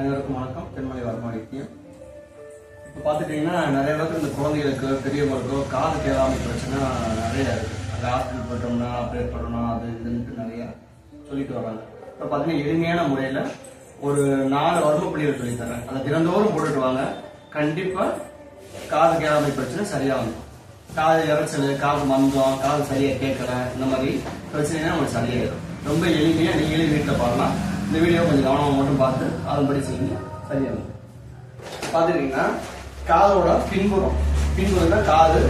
அனைவருக்கும் வணக்கம். தென்மலை வர்மாடித்தியம் இப்போ பார்த்துட்டிங்கன்னா நிறைய பேருக்கு இந்த குழந்தைகளுக்கு பெரியவர்களுக்கோ காது கேளாமை பிரச்சனை நிறைய இருக்கு. அது ஹாஸ்பிட்டல் போயிட்டோம்னா ஆப்ரேட் பண்ணணும் அது இதுன்ட்டு நிறைய சொல்லிட்டு வராங்க. இப்போ பார்த்தீங்கன்னா எளிமையான முறையில் ஒரு நாலு வர்ம புள்ளிகள் சொல்லித் தரேன் அதை தினந்தோறும் போட்டுட்டு வாங்க. கண்டிப்பாக காது கேளாமை பிரச்சனை சரியாகும். காது இறைச்சல் காது மந்தம் காது சரியாக கேட்கல இந்த மாதிரி பிரச்சனைனா உங்களுக்கு சரியாயிடும். ரொம்ப எளிமையாக நீங்களே வீட்டில் பாடலாம் இந்த வீடியோ கொஞ்சம் கவனமாக மட்டும் பார்த்து அதன்படி செய்யுங்க. சரியாகும். பார்த்துட்டீங்கன்னா காதோட பின்புறம். பின்புறம் காது.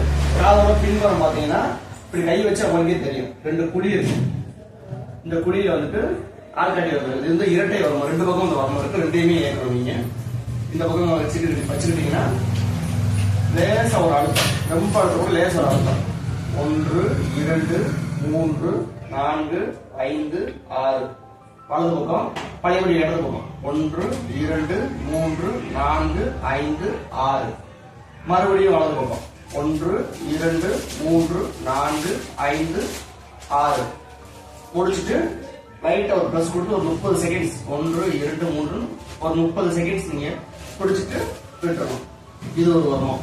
காதோட பின்புறம் பார்த்தீங்கன்னா இப்படி கை வச்சு அவங்களுக்கே தெரியும். ரெண்டு குழி இருக்கு. இந்த குழியில வந்துட்டு ஆட்காட்டி வருது. இது வந்து இரட்டை வரும் ரெண்டு பக்கம் இந்த வரணும் இருக்கு. ரெண்டையுமே ஏற்கணும் இந்த பக்கம் வச்சுக்கிட்டு வச்சுக்கிட்டீங்கன்னா லேசா ஒரு அழுத்தம். ரொம்ப அழுத்தம் கூட ஒரு அழுத்தம். ஒன்று இரண்டு மூன்று நான்கு ஐந்து ஆறு. வலது பக்கம் பழையபடி இடது பக்கம். ஒன்று இரண்டு மூன்று நான்கு ஐந்து ஆறு. மறுபடியும் வலது பக்கம். ஒன்று இரண்டு மூன்று நான்கு ஐந்து ஆறு. முடிச்சுட்டு லைட்டா ஒரு ப்ளஸ் கொடுத்து ஒரு முப்பது செகண்ட்ஸ் ஒன்று இரண்டு மூன்று ஒரு முப்பது செகண்ட்ஸ் நீங்க பிடிச்சிட்டு விட்டுறணும் இது ஒரு வருமம்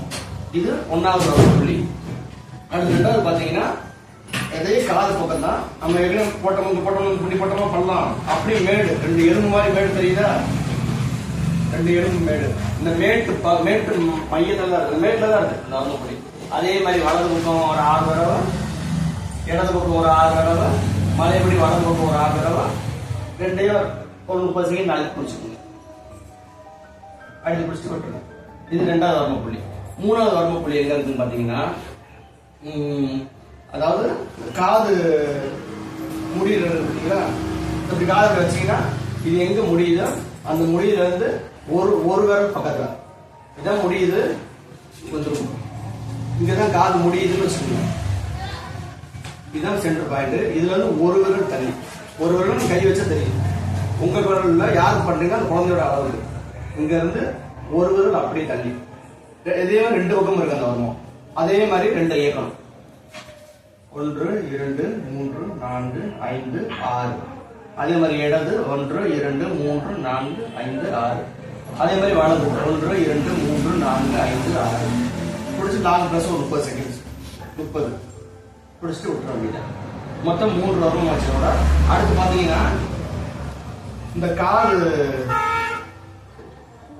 இது ஒன்னாவது வரும் புள்ளி. அடுத்து ரெண்டாவது பாத்தீங்கன்னா அதே காது பக்கம் தான் நம்ம ஏற்கனவே போட்டோம் வந்து போட்டோம் இப்படி போட்டோமா பண்ணலாம். அப்படி மேடு ரெண்டு எலும்பு மாதிரி மேடு தெரியுதா? ரெண்டு எலும்பு மேடு. இந்த மேட்டு ப- மேட்டு மையத்தில் தான் இருக்கு. மேட்டில் தான் இருக்கு. இந்த வர்மப்புள்ளி அதே மாதிரி வலது பக்கம் ஒரு ஆறு தடவை இடது பக்கம் ஒரு ஆறு தடவை மலைப்படி வலது பக்கம் ஒரு ஆறு தடவை ரெண்டையும் ஒரு முப்பது செகண்ட் நாளைக்கு பிடிச்சிக்கோங்க. அழுத்தி பிடிச்சிட்டு விட்டுருங்க இது ரெண்டாவது வரும புள்ளி. மூணாவது வரும புள்ளி எங்க இருக்குன்னு பாத்தீங்கன்னா அதாவது காது முடியிறது பார்த்தீங்களா இப்படி காது வச்சீங்கன்னா இது எங்க முடியுதோ அந்த முடியில இருந்து ஒரு ஒரு விரல் பக்கத்துல. இதான் முடியுது கொஞ்சம் இங்கதான் காது முடியுதுன்னு வச்சுக்கோங்க. இதுதான் சென்டர் பாயிண்ட் இதுல இருந்து ஒரு விரல் தனி ஒரு விரல் கை வச்சா தெரியும். உங்க விரல்ல யார் பண்றீங்க அந்த குழந்தையோட அளவு. இங்க இருந்து ஒரு விரல் அப்படியே தள்ளி. இதே மாதிரி ரெண்டு பக்கம் இருக்கு அந்த வருமம் அதே மாதிரி ரெண்டு இயக்கணும் ஒன்று இரண்டு மூன்று நான்கு ஐந்து ஆறு. அதே மாதிரி இடது ஒன்று இரண்டு மூன்று நான்கு ஐந்து ஆறு. அதே மாதிரி வலது ஒன்று இரண்டு மூன்று நான்கு ஐந்து ஆறு. பிடிச்சி லாங் ப்ளஸ் ஒரு முப்பது செகண்ட்ஸ் முப்பது. பிடிச்சிட்டு விட்டுற வேண்டியதான் மொத்தம் மூன்று வரும் வச்சோட அடுத்து பார்த்தீங்கன்னா இந்த காது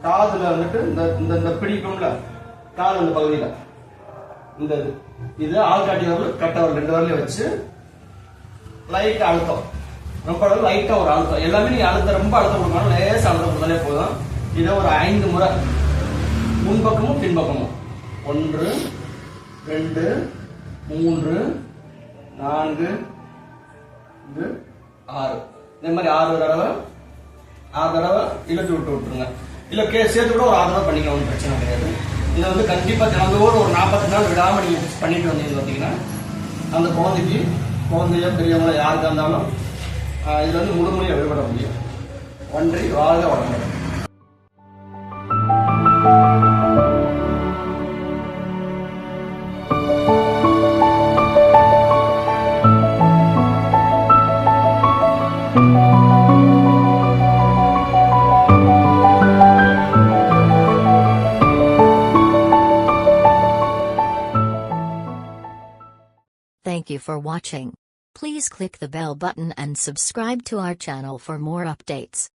காதுல வந்துட்டு இந்த இந்த இந்த பிடிக்கும்ல காது அந்த பகுதியில். இந்த இது. இது ஆள்காட்டி வரல் கட்ட ரெண்டு வரலையும் வச்சு லைட் அழுத்தம். ரொம்ப லைட்டா ஒரு அழுத்தம். எல்லாமே நீங்க அழுத்தம் ரொம்ப அழுத்தம் கொடுக்கணும் லேசா அழுத்தம் கொடுத்தாலே போதும். இதை ஒரு ஐந்து முறை. முன்பக்கமும் பின்பக்கமும். ஒன்று ரெண்டு மூன்று நான்கு இது ஆறு. இதே மாதிரி ஆறு தடவை ஆறு தடவை இழுத்து விட்டு விட்டுருங்க. இல்ல கே சேர்த்து கூட ஒரு ஆறு தடவை பண்ணிக்கலாம் ஒன்றும் பிரச்சனை கிடையாது. இதை வந்து கண்டிப்பாக தினந்தோறும் ஒரு நாற்பத்தி நாள் விடாமல் நீங்கள் பண்ணிட்டு வந்தீங்க பார்த்தீங்கன்னா அந்த குழந்தைக்கு குழந்தைய பெரியவங்கள யாருக்காக இருந்தாலும் இதில் வந்து முழுமையாக விடுபட முடியும். ஒன்றை வாழ்க வளர்ந்து Thank you for watching. Please click the bell button and subscribe to our channel for more updates.